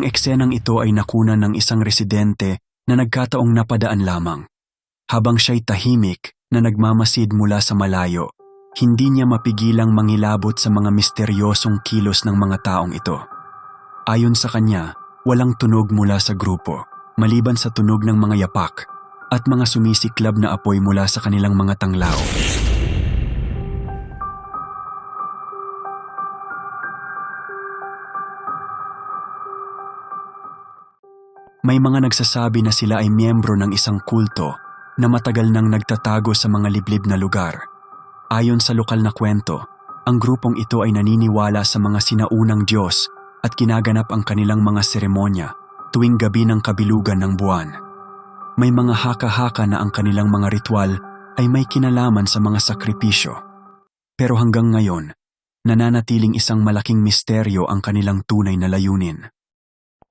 Ang eksenang ito ay nakunan ng isang residente na nagkataong napadaan lamang. Habang siya'y tahimik na nagmamasid mula sa malayo, hindi niya mapigilang mangilabot sa mga misteryosong kilos ng mga taong ito. Ayon sa kanya, walang tunog mula sa grupo, maliban sa tunog ng mga yapak at mga sumisiklab na apoy mula sa kanilang mga tanglaw. May mga nagsasabi na sila ay miyembro ng isang kulto na matagal nang nagtatago sa mga liblib na lugar. Ayon sa lokal na kwento, ang grupong ito ay naniniwala sa mga sinaunang Diyos at ginaganap ang kanilang mga seremonya tuwing gabi ng kabilugan ng buwan. May mga haka-haka na ang kanilang mga ritual ay may kinalaman sa mga sakripisyo. Pero hanggang ngayon, nananatiling isang malaking misteryo ang kanilang tunay na layunin.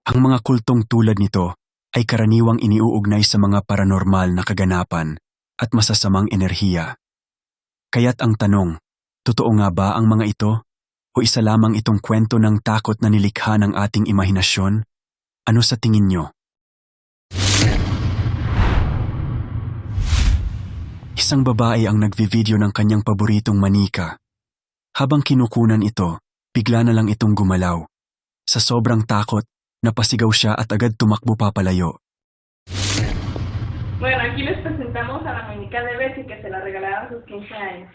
Ang mga kultong tulad nito ay karaniwang iniuugnay sa mga paranormal na kaganapan at masasamang enerhiya. Kaya't ang tanong, totoo nga ba ang mga ito? O isa lamang itong kwento ng takot na nilikha ng ating imahinasyon? Ano sa tingin nyo? Isang babae ang nagvi-video ng kanyang paboritong manika. Habang kinukunan ito, bigla na lang itong gumalaw. Sa sobrang takot, napasigaw siya at agad tumakbo papalayo. Bueno, aquí les presentamos a la muñeca de Bessie que se la regalaron a sus 15 años.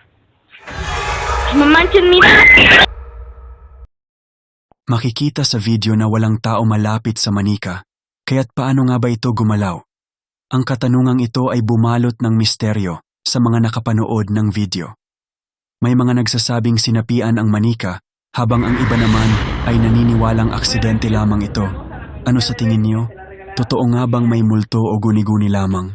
No manches, mira. Makikita sa video na walang tao malapit sa manika, kaya't paano nga ba ito gumalaw? Ang katanungang ito ay bumalot ng misteryo sa mga nakapanood ng video. May mga nagsasabing sinapian ang manika habang ang iba naman ay naniniwalang aksidente lamang ito. Ano sa tingin niyo? Totoo nga bang may multo o guni-guni lamang?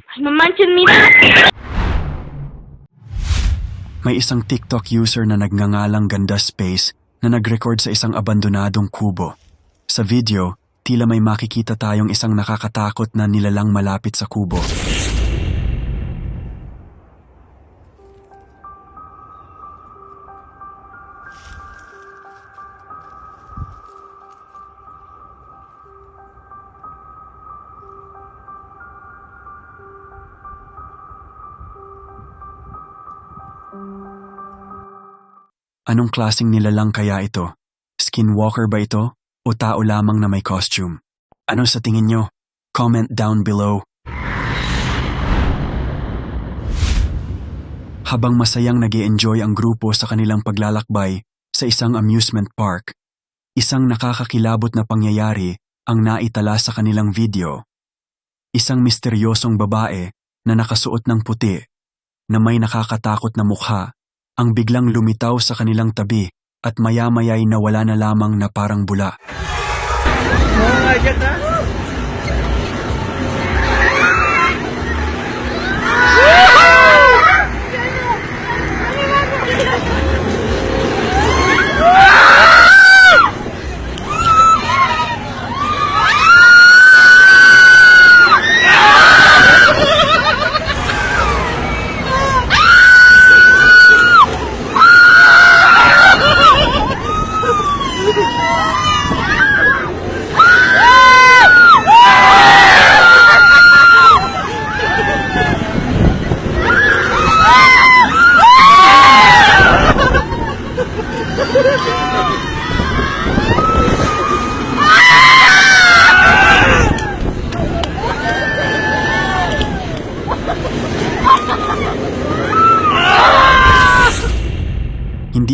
May isang TikTok user na nagngangalang Ganda Space na nag-record sa isang abandonadong kubo. Sa video, tila may makikita tayong isang nakakatakot na nilalang malapit sa kubo. Anong klasing nilalang kaya ito? Skinwalker ba ito? O tao lamang na may costume? Ano sa tingin nyo? Comment down below. Habang masayang nag enjoy ang grupo sa kanilang paglalakbay sa isang amusement park, isang nakakakilabot na pangyayari ang naitala sa kanilang video. Isang misteryosong babae na nakasuot ng puti na may nakakatakot na mukha ang biglang lumitaw sa kanilang tabi at maya-maya'y nawala na lamang na parang bula.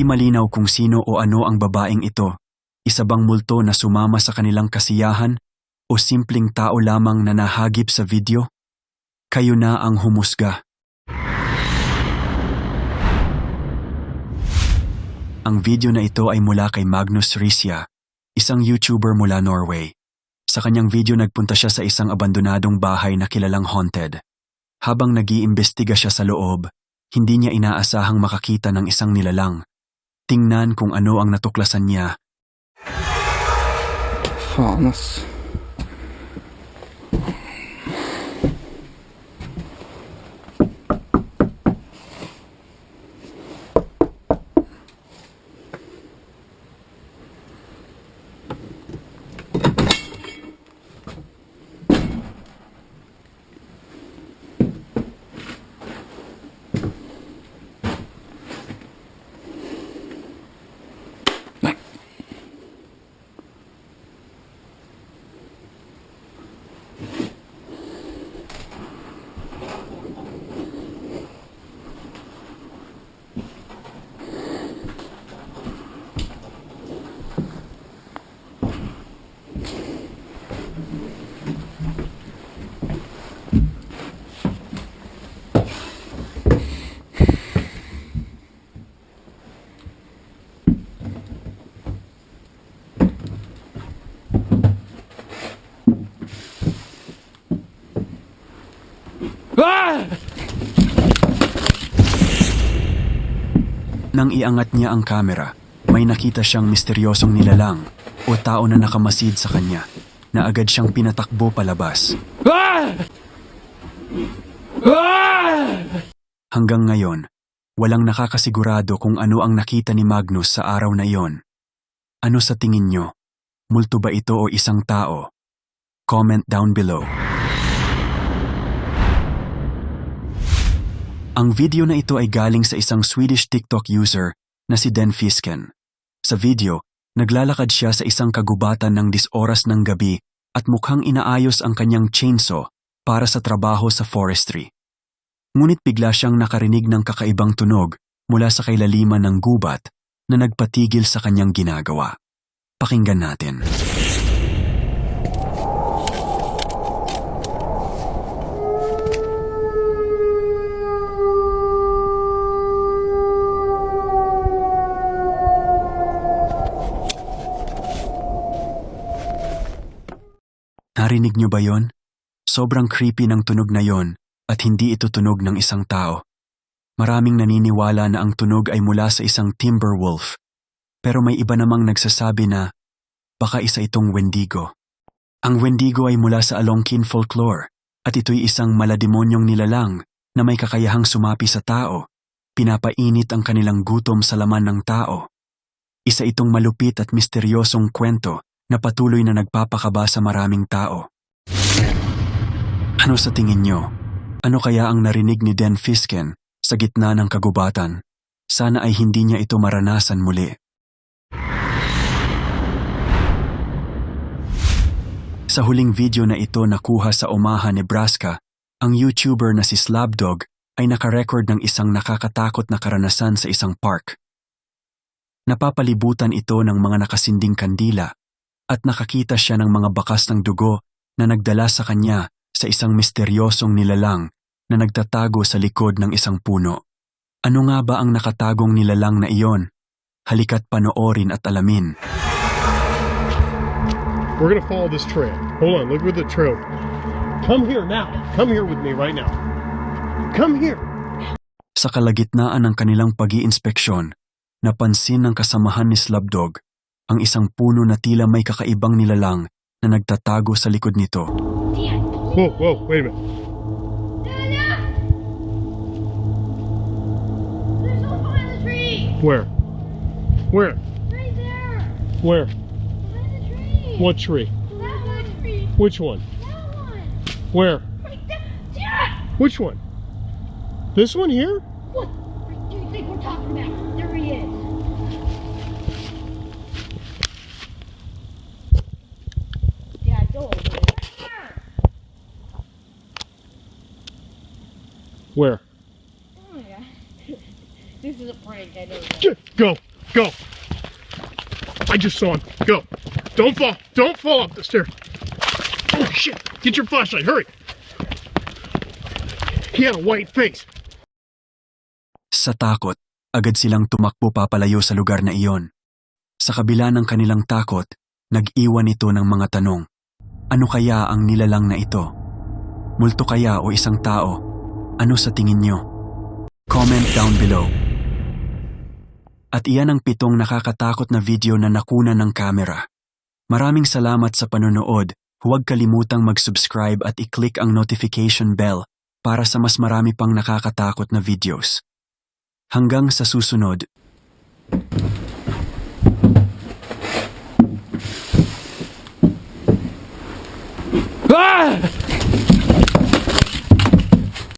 Malinaw kung sino o ano ang babaeng ito. Isa bang multo na sumama sa kanilang kasiyahan o simpleng tao lamang na nahagip sa video? Kayo na ang humusga. Ang video na ito ay mula kay Magnus Risia, isang YouTuber mula Norway. Sa kanyang video nagpunta siya sa isang abandonadong bahay na kilalang haunted. Habang nag-iimbestiga siya sa loob, hindi niya inaasahang makakita ng isang nilalang. Tingnan kung ano ang natuklasan niya. Faen, Nang iangat niya ang kamera, may nakita siyang misteryosong nilalang o tao na nakamasid sa kanya na agad siyang pinatakbo palabas. Hanggang ngayon, walang nakakasigurado kung ano ang nakita ni Magnus sa araw na iyon. Ano sa tingin nyo? Multo ba ito o isang tao? Comment down below. Ang video na ito ay galing sa isang Swedish TikTok user na si Den Fisken. Sa video, naglalakad siya sa isang kagubatan ng disoras ng gabi at mukhang inaayos ang kanyang chainsaw para sa trabaho sa forestry. Ngunit bigla siyang nakarinig ng kakaibang tunog mula sa kailaliman ng gubat na nagpatigil sa kanyang ginagawa. Pakinggan natin. Narinig niyo ba yon? Sobrang creepy ng tunog na yon at hindi ito tunog ng isang tao. Maraming naniniwala na ang tunog ay mula sa isang timber wolf. Pero may iba namang nagsasabi na baka isa itong wendigo. Ang wendigo ay mula sa Algonquin folklore at ito'y isang malademonyong nilalang na may kakayahang sumapi sa tao, pinapainit ang kanilang gutom sa laman ng tao. Isa itong malupit at misteryosong kwento na patuloy na nagpapakaba sa maraming tao. Ano sa tingin nyo? Ano kaya ang narinig ni Den Fisken sa gitna ng kagubatan? Sana ay hindi niya ito maranasan muli. Sa huling video na ito nakuha sa Omaha, Nebraska, ang YouTuber na si Slabdog ay nakarecord ng isang nakakatakot na karanasan sa isang park. Napapalibutan ito ng mga nakasinding kandila at nakakita siya ng mga bakas ng dugo na nagdala sa kanya sa isang misteryosong nilalang na nagtatago sa likod ng isang puno. Ano nga ba ang nakatagong nilalang na iyon? Halika't panoorin at alamin. We're gonna follow this trail. Hold on, look where the trail. Come here now. Come here with me right now. Come here. Sa kalagitnaan ng kanilang pag inspeksyon napansin ng kasamahan ni Slabdog ang isang puno na tila may kakaibang nilalang na nagtatago sa likod nito. Whoa, whoa, wait a minute. Where? Where? Right there! Where? Behind the tree! What tree? That one! Tree. Which one? That one! Where? Right there! Yeah! Which one? This one here? What? What do you think we're talking about? Where? Oh my god. this is a prank, I know that. Go, go. I just saw him. Go. Don't fall. Don't fall off the stairs. Oh shit! Get your flashlight. Hurry. He had a white face. Sa takot, agad silang tumakbo papalayo sa lugar na iyon. Sa kabila ng kanilang takot, nag-iwan ito ng mga tanong. Ano kaya ang nilalang na ito? Multo kaya o isang tao? Ano sa tingin nyo? Comment down below. At iyan ang pitong nakakatakot na video na nakuna ng kamera. Maraming salamat sa panonood. Huwag kalimutang mag-subscribe at i-click ang notification bell para sa mas marami pang nakakatakot na videos. Hanggang sa susunod. Ah!